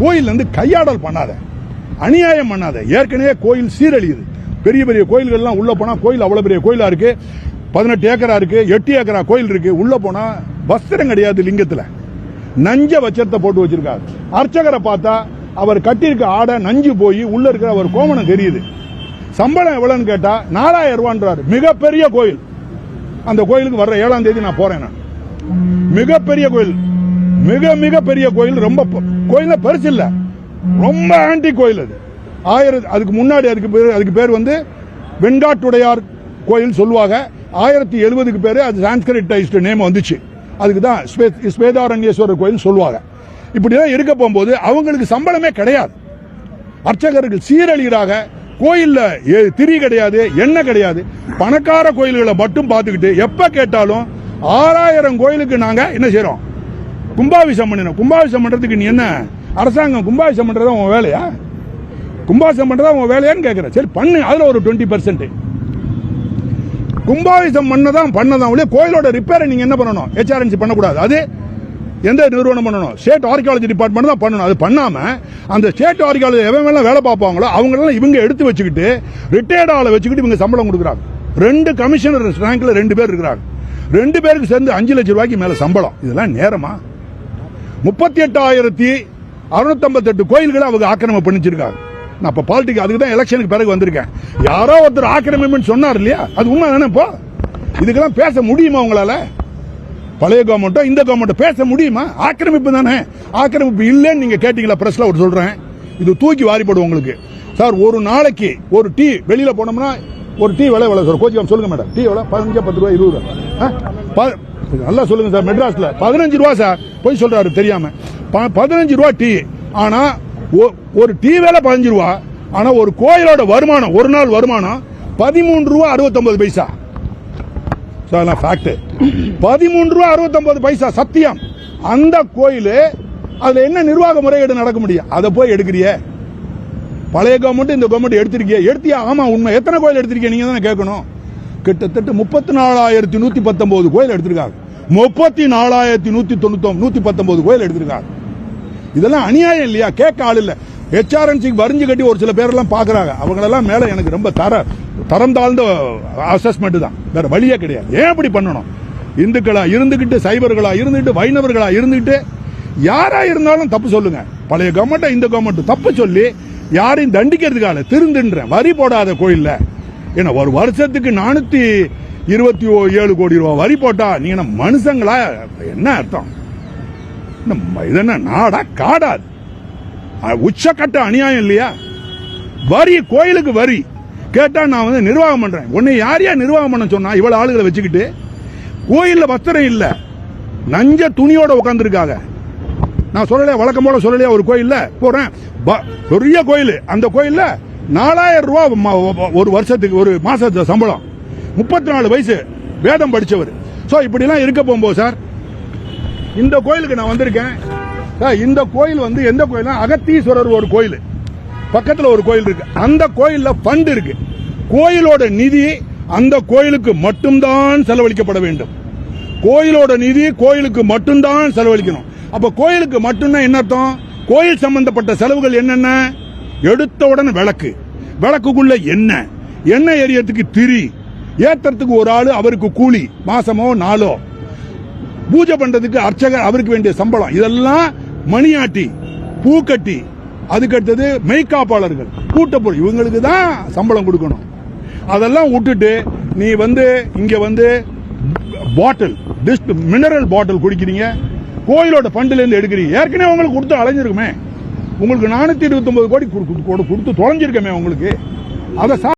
கோயில் வந்து கையாடல் பண்ணாத அநியாயம் பண்ணாத. ஏற்கனவே கோயில் சீரழியுது. பெரிய பெரிய கோயில்கள்லாம் உள்ளே போனால் கோயில் அவ்வளோ பெரிய கோயிலாக இருக்குது பதினெட்டு ஏக்கரா இருக்குது எட்டு ஏக்கரா கோயில் இருக்குது உள்ளே போனால் வஸ்திரம் கிடையாது லிங்கத்தில். நஞ்ச வச்சத்தை போட்டு வச்சிருக்காரு. அர்ச்சகரை பார்த்தா அவர் கட்டியிருக்க ஆடை நஞ்சு போய் உள்ளே இருக்கிற அவர் கோமணம் தெரியுது. சம்பளம் எவ்வளோன்னு கேட்டால் நாலாயிரம் ரூபான்றாரு. மிகப்பெரிய கோயில். அந்த கோயிலுக்கு வர்ற ஏழாம் தேதி நான் போகிறேன் நான். மிகப்பெரிய கோயில். மிக மிக பெரிய கோயில் ரொம்ப ப- பெருசு இல்லை. ரொம்ப ஆன்டி கோயில் அது. ஆயிரத்தி அதுக்கு முன்னாடி அதுக்கு பேர் அதுக்கு பேர் வந்து வெண்காட்டுடையார் கோயில் சொல்லுவாங்க. ஆயிரத்தி எழுபதுக்கு பேர் அது சான்ஸ்கிரிட்டைஸ்டு நேம் வந்துச்சு. அதுக்கு தான் ஸ்வே- ஸ்வேதாரண்யேஸ்வரர் கோயில் சொல்லுவாங்க. இப்படிதான் இருக்க போகும்போது அவங்களுக்கு சம்பளமே கிடையாது. அர்ச்சகர்கள் சீரழிகிறாக கோயிலில் ஏ- திரி கிடையாது எண்ணெய் கிடையாது. பணக்கார கோயில்களை மட்டும் பார்த்துக்கிட்டு எப்போ கேட்டாலும் ஆறாயிரம் கோயிலுக்கு நாங்கள் என்ன செய்கிறோம் கும்பாபிஷம் பண்ணினோம். கும்பாபிஷம் பண்ணுறதுக்கு நீ என்ன? அரசாங்கம் கும்பாபிஷம் பண்ணுறதா உன் வேலையா? கும்பாபிஷம் பண்ணுறதா உன் வேலையான்னு கேட்குறேன் சரி பண்ணு. அதில் ஒரு டுவெண்ட்டி பர்சன்ட் கும்பாபிஷம் பண்ணதான் பண்ணதான். ஒழிய கோயிலோட ரிப்பேரை நீங்கள் என்ன பண்ணணும்? ஹெச்ஆர்என்சி பண்ணக்கூடாது. அது எந்த நிறுவனம் பண்ணணும்? ஸ்டேட் ஆர்கியாலஜி டிபார்ட்மெண்ட் தான் பண்ணணும். அது பண்ணாமல் அந்த ஸ்டேட் ஆர்கியாலஜி எவன் வேலை வேலை பார்ப்பாங்களோ அவங்களெல்லாம் இவங்க எடுத்து வச்சுக்கிட்டு ரிட்டையர்ட் ஆளை வச்சுக்கிட்டு இவங்க சம்பளம் கொடுக்குறாங்க. ரெண்டு கமிஷனர் ரேங்கில் ரெண்டு பேர் இருக்கிறாங்க. ரெண்டு பேருக்கு சேர்ந்து அஞ்சு லட்சம் ரூபாய்க்கு மேலே சம்பளம். இதெல்லாம் நேரமா? முப்பத்தி எட்டாயிரத்தி அறுநூத்தம்பத்தெட்டு கோயில்களை அவங்க ஆக்கிரமம் பண்ணிச்சிருக்காங்க. நான் இப்போ பாலிட்டிக் அதுக்கு தான் எலெக்ஷனுக்கு பிறகு வந்திருக்கேன். யாரோ ஒருத்தர் ஆக்கிரமிப்புன்னு சொன்னார் இல்லையா? அது உண்மை தானே இப்போ? இதுக்கெல்லாம் பேச முடியுமா உங்களால? பழைய கவர்மெண்ட்டோ இந்த கவர்மெண்ட்டோ பேச முடியுமா? ஆக்கிரமிப்பு தானே. ஆக்கிரமிப்பு இல்லைன்னு நீங்க கேட்டீங்களா? பிரஸ்ல ஒரு சொல்றேன். இது தூக்கி வாரிப்படும் உங்களுக்கு. சார் ஒரு நாளைக்கு ஒரு டீ வெளியில போனோம்னா ஒரு டீ விலை விலை சார் கோச்சிக்காம சொல்லுங்க மேடம். டீ விலை பதினஞ்சா பத்து ரூபா இருபது ரூபா. ப- நல்லா சொல்லுங்க சார் மெட்ராஸ்ல. பதினஞ்சு ரூபா சார். போய் சொல்றாரு தெரியாம. ப- பதினஞ்சு ரூபா டீ. ஆனா ஒ- ஒரு டீ வேலை பதினஞ்சு ரூபா ஆனா ஒரு கோயிலோட வருமானம் ஒரு நாள் வருமானம் பதிமூன்று ரூபா அறுபத்தொன்பது பைசா. சார் ஃபேக்ட் பதிமூன்று ரூபா அறுபத்தொன்பது பைசா சத்தியம். அந்த கோயில் அதுல என்ன நிர்வாக முறைகேடு நடக்க முடியும்? அதை போய் எடுக்கிறிய. பழைய கவர்மெண்ட் இந்த கவர்மெண்ட் எடுத்திருக்கிய. எடுத்தியா? ஆமா உண்மை. எத்தனை கோயில் எடுத்திருக்கீங்க நீங்க தானே கேட்கணும். கிட்டத்தட்ட முப்பத்தி நாலாயிரத்தி நூத்தி பத்தொன்பது கோயில் எடுத்திருக்காங்க. முப்பத்தி நாலாயிரத்தி நூத்தி தொண்ணூத்தி நூத்தி பத்தொன்பது கோயில் எடுத்திருக்காங்க. இதெல்லாம் அநியாயம் இல்லையா? கேட்க ஆள் இல்ல. ஹெச்ஆர்என்சிக்கு வரிஞ்சு கட்டி ஒரு சில பேரெல்லாம் பாக்குறாங்க. அவங்களெல்லாம் மேல எனக்கு ரொம்ப தர தரம் தாழ்ந்த அசஸ்மெண்ட் தான். வேற வழியே கிடையாது. ஏன் அப்படி பண்ணணும்? இந்துக்களா இருந்துகிட்டு சைபர்களா இருந்துகிட்டு வைணவர்களா இருந்துகிட்டு யாரா இருந்தாலும் தப்பு சொல்லுங்க. பழைய கவர்மெண்ட் இந்த கவர்மெண்ட் தப்பு சொல்லி யாரையும் தண்டிக்கிறதுக்காக திருந்துன்றேன் வரி போடாத கோயில்ல. ஏன்னா ஒரு வருஷத்துக்கு நானூத்தி இருபத்தி ஏழு கோடி ரூபாய் வரி போட்டா நீங்க என்ன மனுஷங்களா? என்ன அர்த்தம்? என்ன இது என்ன நாடா காடா உச்சக்கட்ட அநியாயம் இல்லையா? வரி கோயிலுக்கு வரி. கேட்டா நான் வந்து நிர்வாகம் பண்றேன். உன்னை யார் யார் நிர்வாகம் பண்ண சொன்னா இவ்வளவு ஆளுகளை வச்சுக்கிட்டு? கோயில்ல வஸ்திரம் இல்ல. நஞ்ச துணியோட உட்காந்துருக்காங்க நான் சொல்லலையா வழக்கம் போல சொல்லலையா ஒரு கோயில்ல? போறேன். ப- பெரிய கோயில். அந்த கோயில்ல நாலாயிரம் ரூபாய் ஒரு வருஷத்துக்கு ஒரு மாசத்து சம்பளம். முப்பத்தி நாலு வயசு வேதம் படித்தவர் ஸோ இப்படிலாம் இருக்க போகும்போது சார் இந்த கோயிலுக்கு நான் வந்திருக்கேன். சார், இந்த கோயில் வந்து எந்த கோயில்னா அகத்தீஸ்வரர் ஒரு கோயில். பக்கத்தில் ஒரு கோயில் இருக்கு. அந்த கோயிலில் ஃபண்ட் இருக்கு. கோயிலோட நிதி அந்த கோயிலுக்கு மட்டும்தான் செலவழிக்கப்பட வேண்டும். கோயிலோட நிதி கோயிலுக்கு மட்டும்தான் செலவழிக்கணும். அப்போ கோயிலுக்கு மட்டும்தான் என்ன அர்த்தம்? கோயில் சம்பந்தப்பட்ட செலவுகள் என்னென்ன? எடுத்த உடனே விளக்கு. விளக்குக்குள்ள எண்ணெய். எண்ணெய் எரியறதுக்கு திரி. ஏத்துறதுக்கு ஒரு ஆள் அவருக்கு கூலி மாசமோ நாளோ. பூஜை பண்றதுக்கு அர்ச்சகர் அவருக்கு வேண்டிய சம்பளம். இதெல்லாம் மணியாட்டி பூக்கட்டி அதுக்கு அடுத்தது மெய்காப்பாளர்கள் கூட்டப்பொருள். இவங்களுக்கு தான் சம்பளம் கொடுக்கணும். அதெல்லாம் விட்டுட்டு நீ வந்து இங்க வந்து பாட்டில் டிஸ்ட் மினரல் பாட்டில் குடிக்கிறீங்க. கோயிலோட ஃபண்டுல இருந்து எடுக்கிறீங்க. ஏற்கனவே உங்களுக்கு கொடுத்து அலைஞ்சிருக்குமே. உங்களுக்கு நானூத்தி இருபத்தி ஒன்பது கோடி கொடு- கொடுத்து தொலைஞ்சிருக்கமே உங்களுக்கு. அதை